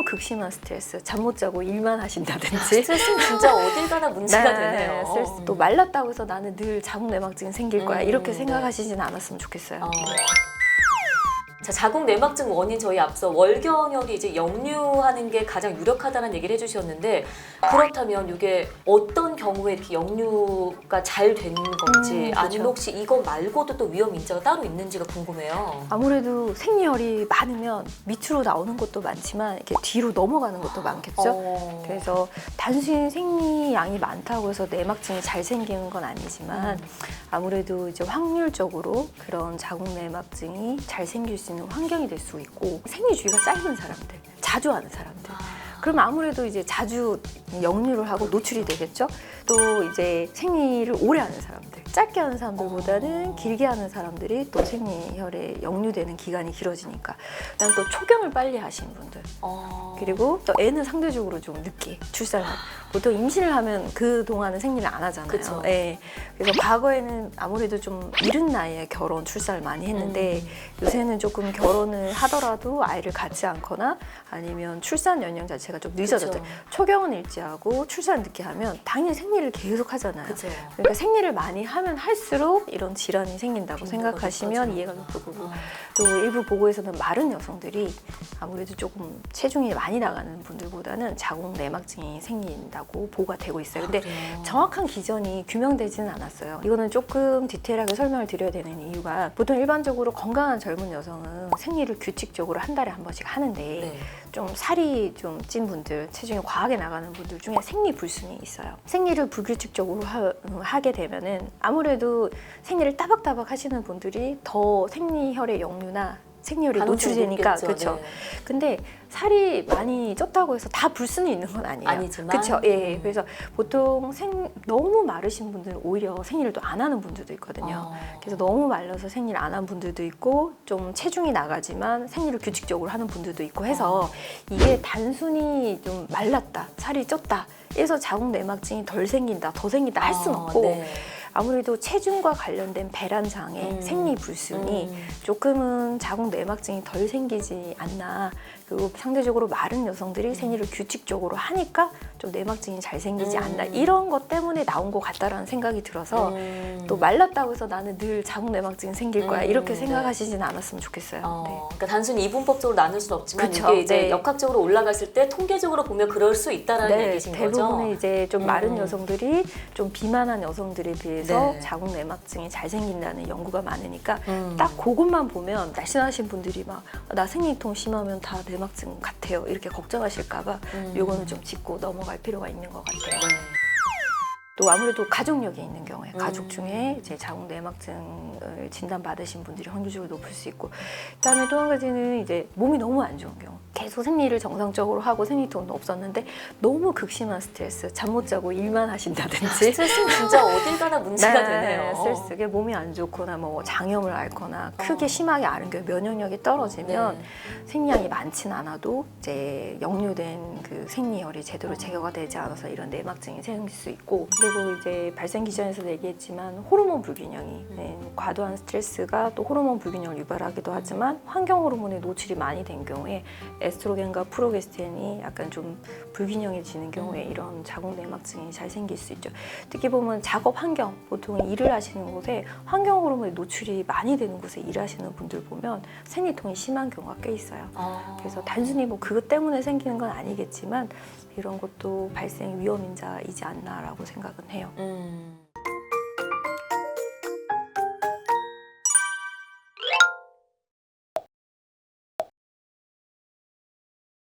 너무 극심한 스트레스, 잠 못 자고 일만 하신다든지 스트레스는 진짜 어딜 가나 문제가 네, 되네요. 스트레스 또 말랐다고 해서 나는 늘 자궁내막증 생길 거야 음, 이렇게 네. 생각하시진 않았으면 좋겠어요. 어. 자, 자궁 내막증 원인 저희 앞서 월경혈이 이제 역류하는 게 가장 유력하다는 얘기를 해주셨는데 그렇다면 이게 어떤 경우에 이렇게 역류가 잘 되는 건지 음, 그렇죠. 아니면 혹시 이거 말고도 또 위험 인자가 따로 있는지가 궁금해요. 아무래도 생리혈이 많으면 밑으로 나오는 것도 많지만 이렇게 뒤로 넘어가는 것도 많겠죠. 어. 그래서 단순히 생리 양이 많다고 해서 내막증이 잘 생기는 건 아니지만 음. 아무래도 이제 확률적으로 그런 자궁 내막증이 잘 생길 수 있는 환경이 될 수 있고 생리 주기가 짧은 사람들, 자주 하는 사람들. 그럼 아무래도 이제 자주 역류를 하고 노출이 되겠죠. 또 이제 생리를 오래 하는 사람들, 짧게 하는 사람들보다는 어. 길게 하는 사람들이 또 생리혈에 역류되는 기간이 길어지니까. 그다음 또 초경을 빨리 하신 분들, 어. 그리고 또 애는 상대적으로 좀 늦게 출산을 보통 임신을 하면 그 동안은 생리를 안 하잖아요. 그쵸. 예. 그래서 과거에는 아무래도 좀 이른 나이에 결혼 출산을 많이 했는데 음. 요새는 조금 결혼을 하더라도 아이를 갖지 않거나 아니면 출산 연령 자체가 좀 늦어졌죠. 그쵸. 초경은 일찍하고 출산 늦게 하면 당연히 생리를 계속 하잖아요. 그죠. 그러니까 생리를 많이 하면 할수록 이런 질환이 생긴다고 빈도가 생각하시면 이해가 될 거고 어. 또 일부 보고에서는 마른 여성들이 아무래도 조금 체중이 많이 나가는 분들보다는 자궁 내막증이 생긴다고 보고가 되고 있어요. 근데 그래요. 정확한 기전이 규명되지는 않았어요. 이거는 조금 디테일하게 설명을 드려야 되는 이유가 보통 일반적으로 건강한 젊은 여성은 생리를 규칙적으로 한 달에 한 번씩 하는데 네. 좀 살이 좀 찐 분들, 체중이 과하게 나가는 분들 중에 생리 불순이 있어요. 생리를 불규칙적으로 하, 게 되면은 아무래도 생리를 따박따박 하시는 분들이 더 생리혈의 역류나 생리혈이 노출되니까. 그렇죠. 네. 근데 살이 많이 쪘다고 해서 다 불순이 있는 건 아니에요. 아니지만. 그렇죠. 예. 음. 그래서 보통 생 너무 마르신 분들은 오히려 생리를 또 안 하는 분들도 있거든요. 어. 그래서 너무 말라서 생리를 안 한 분들도 있고 좀 체중이 나가지만 생리를 규칙적으로 하는 분들도 있고 해서 이게 단순히 좀 말랐다, 살이 쪘다. 해서 자궁 내막증이 덜 생긴다, 더 생긴다 할 수는 어, 없고 네. 아무래도 체중과 관련된 배란 장애, 음. 생리 불순이 음. 조금은 자궁 내막증이 덜 생기지 않나. 그리고 상대적으로 마른 여성들이 생리를 규칙적으로 하니까 좀 내막증이 잘 생기지 음. 않나. 이런 것 때문에 나온 것 같다라는 생각이 들어서 음. 또 말랐다고 해서 나는 늘 자궁 내막증 생길 거야. 음, 이렇게 네. 생각하시진 않았으면 좋겠어요. 어, 네. 그러니까 단순히 이분법적으로 나눌 수는 없지만 그쵸, 이게 이제 네. 역학적으로 올라갔을 때 통계적으로 보면 그럴 수 있다라는 네, 얘기신 대부분의 거죠. 이제 좀 마른 음. 여성들이 좀 비만한 여성들에 비해서 네. 자궁 내막증이 잘 생긴다는 연구가 많으니까 음. 딱 그것만 보면 날씬하신 분들이 막 나 생리통 심하면 다 내막증 같아요 이렇게 걱정하실까봐 음. 요거는 좀 짚고 넘어 갈 필요가 있는 것 같아요. 네. 또 아무래도 가족력이 있는 경우에 음. 가족 중에 이제 자궁 내막증을 진단 받으신 분들이 확률적으로 높을 수 있고 그다음에 또 한 가지는 이제 몸이 너무 안 좋은 경우 계속 생리를 정상적으로 하고 생리 통도 없었는데 너무 극심한 스트레스. 잠 못 자고 일만 하신다든지. 스트레스는 진짜 어딜 가나 문제가 되네요. 스트레스 게 몸이 안 좋거나 뭐 장염을 앓거나 크게 심하게 앓은 경우 면역력이 떨어지면 네. 생리량이 많진 않아도 이제 역류된 그 생리혈이 제대로 제거가 되지 않아서 이런 내막증이 생길 수 있고 그리고 이제 발생 기전에서도 얘기했지만 호르몬 불균형이 네, 과도한 스트레스가 또 호르몬 불균형을 유발하기도 하지만 환경 호르몬에 노출이 많이 된 경우에 에스트로겐과 프로게스테론이 약간 좀 불균형해지는 경우에 이런 자궁 내막증이 잘 생길 수 있죠. 특히 보면 작업 환경 보통 일을 하시는 곳에 환경 호르몬에 노출이 많이 되는 곳에 일하시는 분들 보면 생리통이 심한 경우가 꽤 있어요. 어. 그래서 단순히 뭐 그것 때문에 생기는 건 아니겠지만 이런 것도 발생 위험 인자이지 않나라고 생각은 해요. 음.